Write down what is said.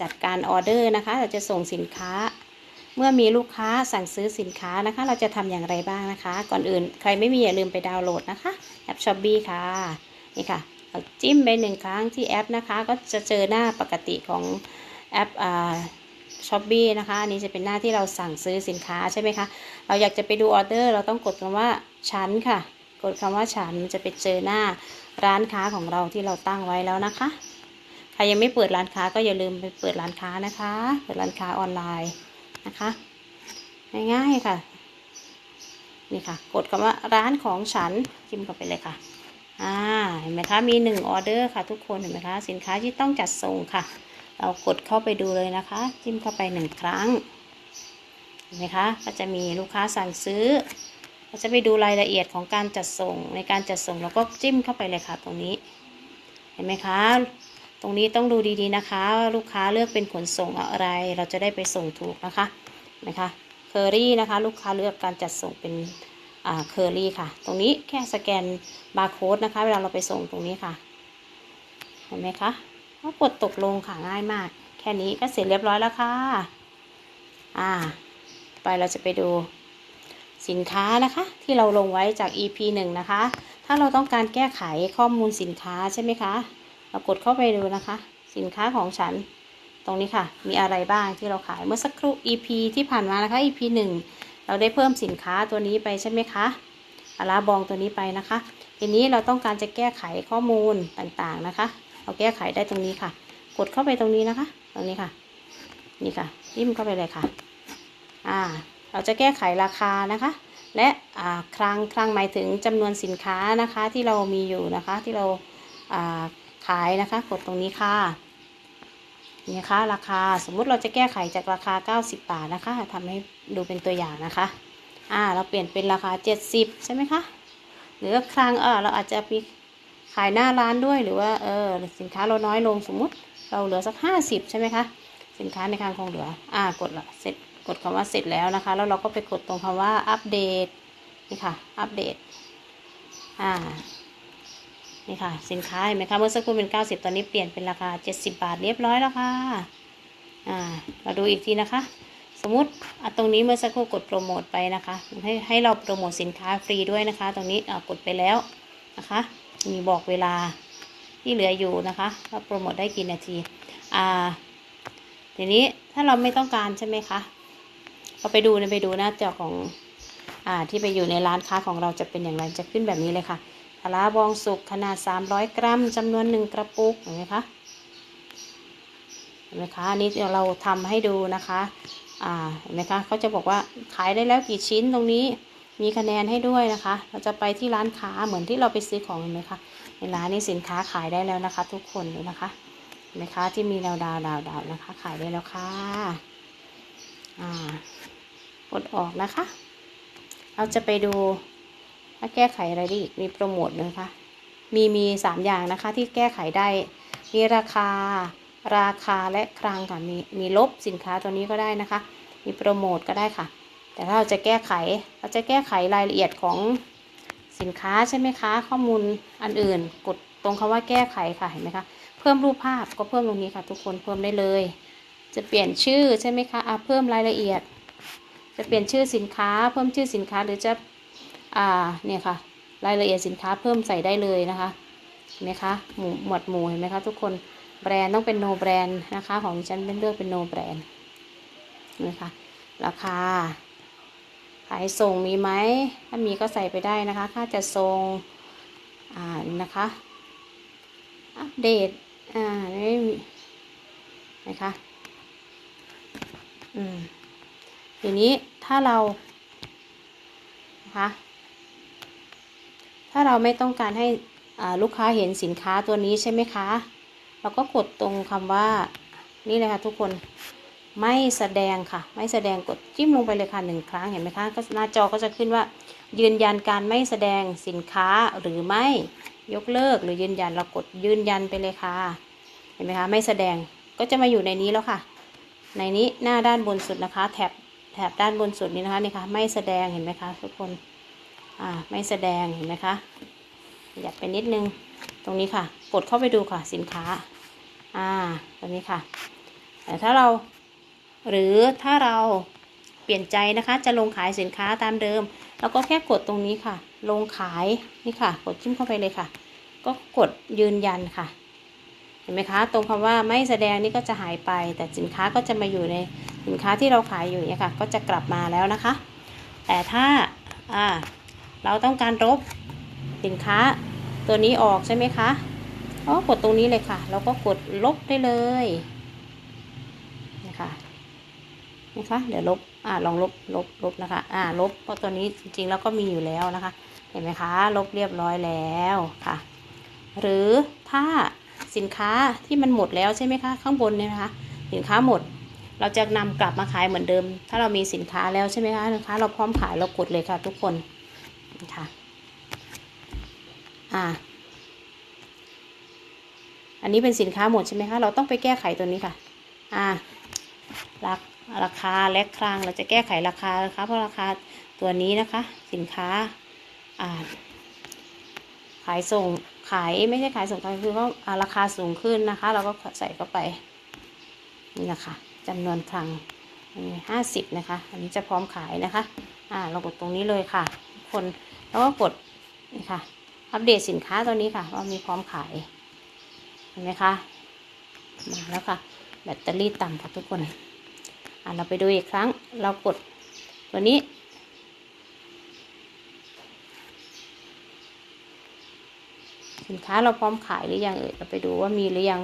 จัดการออเดอร์นะคะ เราจะส่งสินค้า เมื่อมีลูกค้าสั่งซื้อสินค้านะคะ เราจะทำอย่างไรบ้างนะคะ ก่อนอื่นใครไม่มีอย่าลืมไปดาวน์โหลดนะคะแอปช้อปปี้ค่ะนี่ค่ะจิ้มไปหนึ่งครั้งที่แอปนะคะ ก็จะเจอหน้าปกติของแอปอ่าช้อปปี้นะคะอันนี้จะเป็นหน้าที่เราสั่งซื้อสินค้าใช่ไหมคะ เราอยากจะไปดูออเดอร์ เราต้องกดคำว่าฉันค่ะ กดคำว่าฉันจะไปเจอหน้าร้านค้าของเราที่เราตั้งไว้แล้วนะคะ รยังไม่เปิดร้านค้าก็อย่าลืมไปเปิดร้านค้านะคะ เปิดร้านค้าออนไลน์นะคะ ง่ายๆค่ะ นี่ค่ะ กดคำว่าร้านของฉันจิ้มเข้าไปเลยค่ะอ่าเห็นไหมคะมีหนึ่งออเดอร์ค่ะ ทุกคนเห็นไหมคะสินค้าที่ต้องจัดส่งค่ะ เรากดเข้าไปดูเลยนะคะ จิ้มเข้าไปหนึ่งครั้งเห็นไหมคะก็จะมีลูกค้าสั่งซื้อเราจะไปดูรายละเอียดของการจัดส่งในการจัดส่งเราก็จิ้มเข้าไปเลยค่ะตรงนี้ เห็นไหมคะ ตรงนี้ต้องดูดีๆนะคะ ลูกค้าเลือกเป็นขนส่งอะไร เราจะได้ไปส่งถูกนะคะนไหมคะเคอรี่นะคะ ลูกค้าเลือกการจัดส่งเป็นอ่าเคอรี่ค่ะ ตรงนี้แค่สแกนบาร์โค้ดนะคะ เวลาเราไปส่งตรงนี้ค่ะ เห็นไหมคะก็กดตกลงค่ะง่ายมาก แค่นี้ก็เสร็จเรียบร้อยแล้วค่ะอ่า ไปเราจะไปดูสินค้านะคะที่เราลงไว้จาก EP 1 นะคะ ถ้าเราต้องการแก้ไขข้อมูลสินค้าใช่ไหมคะ เรากดเข้าไปดูนะคะ สินค้าของฉัน ตรงนี้ค่ะ มีอะไรบ้างที่เราขายเมื่อสักครู่ EP ที่ผ่านมานะคะ EP 1 เราได้เพิ่มสินค้าตัวนี้ไปใช่ไหมคะอาราบองตัวนี้ไปนะคะ ทีนี้เราต้องการจะแก้ไขข้อมูลต่างๆนะคะ เราแก้ไขได้ตรงนี้ค่ะ กดเข้าไปตรงนี้นะคะ ตรงนี้ค่ะ นี่ค่ะจิ้มเข้าไปเลยค่ะ อ่า เราจะแก้ไขราคานะคะ และอ่าคลังคลังหมายถึงจำนวนสินค้านะคะที่เรามีอยู่นะคะที่เราอ่า ขายนะคะ กดตรงนี้ค่ะนี่นะคะราคาสมมุติเราจะแก้ไขจากราคา 90 บาทนะคะทำให้ดูเป็นตัวอย่างนะคะ อ่า เราเปลี่ยนเป็นราคา 70 ใช่ไหมคะ หรือคลังเออเราอาจจะมีขายหน้าร้านด้วยหรือว่าเออสินค้าเราน้อยลงสมมุติเราเหลือสัก 50 ใช่ไหมคะสินค้าในคลังคงเหลือ อ่ากดละเสร็จกดคำว่าเสร็จแล้วนะคะ แล้วเราก็ไปกดตรงคำว่าอัปเดตนี่ค่ะอัปเดตอ่า นี่ค่ะ สินค้าเห็นไหมคะเมื่อสักครู่เป็น 90 ตอนนี้เปลี่ยนเป็นราคา 70 บาทเรียบร้อยแล้วค่ะอ่าเราดูอีกทีนะคะ สมมติตรงนี้เมื่อสักครู่กดโปรโมทไปนะคะ ให้ให้เราโปรโมทสินค้าฟรีด้วยนะคะ ตรงนี้กดไปแล้วนะคะ มีบอกเวลาที่เหลืออยู่นะคะว่าโปรโมทได้กี่นาทีอ่าทีนี้ถ้าเราไม่ต้องการใช่ไหมคะเราไปดูไปดูหน้าจอของอ่าที่ไปอยู่ในร้านค้าของเราจะเป็นอย่างไรจะขึ้นแบบนี้เลยค่ะ ปลาบองสุกขนาด 300 กรัมจำนวนหนึ่งกระปุกเห็นไหมคะเห็นไหมคะอันนี้เดี๋ยวเราทำให้ดูนะคะอ่าเห็นไหมคะเขาจะบอกว่าขายได้แล้วกี่ชิ้นตรงนี้มีคะแนนให้ด้วยนะคะ เราจะไปที่ร้านค้าเหมือนที่เราไปซื้อของเห็นไหมคะในร้านนี้สินค้าขายได้แล้วนะคะ ทุกคนดูนะคะเห็นไหมคะที่มีดาวดาวดาวดาวนะคะ ขายได้แล้วค่ะอ่ากดออกนะคะ เราจะไปดู ถ้าแก้ไขอะไรได้อีกมีโปรโมทนะคะ มีมีสามอย่างนะคะที่แก้ไขได้ มีราคา ราคาและคลังค่ะ มีมีลบสินค้าตัวนี้ก็ได้นะคะ มีโปรโมทก็ได้ค่ะ แต่ถ้าเราจะแก้ไข เราจะแก้ไขรายละเอียดของสินค้าใช่ไหมคะ ข้อมูลอันอื่น กดตรงคำว่าแก้ไขค่ะ เห็นไหมคะ เพิ่มรูปภาพก็เพิ่มตรงนี้ค่ะ ทุกคน เพิ่มได้เลย จะเปลี่ยนชื่อใช่ไหมคะอะเพิ่มรายละเอียด จะเปลี่ยนชื่อสินค้า เพิ่มชื่อสินค้าหรือจะ อ่าเนี่ยค่ะ รายละเอียดสินค้าเพิ่มใส่ได้เลยนะคะเห็นไหมคะหมู่หมวดหมู่เห็นไหมคะทุกคนแบรนด์ต้องเป็น no แบรนด์นะคะ ของฉันเป็นเลือกเป็น no แบรนด์นะคะราคาขายส่งมีไหมถ้ามีก็ใส่ไปได้นะคะ ค่าจะส่งอ่านะคะ อัปเดตอ่าไม่มีนะคะอืมทีนี้ถ้าเรานะคะ ถ้าเราไม่ต้องการให้ลูกค้าเห็นสินค้าตัวนี้ใช่ไหมคะ เราก็กดตรงคำว่านี่เลยค่ะทุกคนไม่แสดงค่ะ ไม่แสดงกดจิ้มลงไปเลยค่ะหนึ่งครั้งเห็นไหมคะก็หน้าจอก็จะขึ้นว่า ยืนยันการไม่แสดงสินค้าหรือไม่ยกเลิกหรือยืนยันเรากดยืนยันไปเลยค่ะ เห็นไหมคะไม่แสดงก็จะมาอยู่ในนี้แล้วค่ะ ในนี้หน้าด้านบนสุดนะคะ แถบแถบด้านบนสุดนี้นะคะนี่ค่ะไม่แสดงเห็นไหมคะทุกคน อ่าไม่แสดงเห็นไหมคะอยากไปนิดนึงตรงนี้ค่ะ กดเข้าไปดูค่ะสินค้า อ่าตรงนี้ค่ะ แต่ถ้าเราหรือถ้าเราเปลี่ยนใจนะคะจะลงขายสินค้าตามเดิมเราก็แค่กดตรงนี้ค่ะ ลงขายนี่ค่ะ กดจิ้มเข้าไปเลยค่ะ ก็กดยืนยันค่ะ เห็นไหมคะ ตรงคำว่าไม่แสดงนี่ก็จะหายไป แต่สินค้าก็จะมาอยู่ในสินค้าที่เราขายอยู่เนี่ยค่ะ ก็จะกลับมาแล้วนะคะ แต่ถ้าอ่า เราต้องการลบสินค้าตัวนี้ออกใช่ไหมคะก็กดตรงนี้เลยค่ะแล้วก็กดลบได้เลยนะคะนะคะเดี๋ยวลบอ่าลองลบลบลบนะคะอ่าลบเพราะตัวนี้จริงๆแล้วก็มีอยู่แล้วนะคะ เห็นไหมคะ ลบเรียบร้อยแล้วค่ะ หรือถ้าสินค้าที่มันหมดแล้วใช่ไหมคะ ข้างบนเนี่ยนะคะ สินค้าหมด เราจะนำกลับมาขายเหมือนเดิม ถ้าเรามีสินค้าแล้วใช่ไหมคะนะคะเราพร้อมขายเรากดเลยค่ะทุกคน ค่ะ อ่า อันนี้เป็นสินค้าหมดใช่ไหมคะ เราต้องไปแก้ไขตัวนี้ค่ะ อ่าราราคาและครางเราจะแก้ไขราคานะคะเพราะราคาตัวนี้นะคะ สินค้า อ่า ขายส่งขายไม่ใช่ขายส่งขายคือว่าราคาสูงขึ้นนะคะ เราก็ใส่เข้าไป นี่นะคะจำนวนครั้งห้าสิบนะคะ อันนี้จะพร้อมขายนะคะ อ่า เรากดตรงนี้เลยค่ะ คน แล้วก็กดนี่ค่ะ อัปเดตสินค้าตัวนี้ค่ะ ว่ามีพร้อมขาย เห็นไหมคะ มาแล้วค่ะ แบตเตอรี่ต่ำค่ะทุกคน อ่าเราไปดูอีกครั้ง เรากดตัวนี้ สินค้าเราพร้อมขายหรือยังเอ่ยเราไปดูว่ามีหรือยัง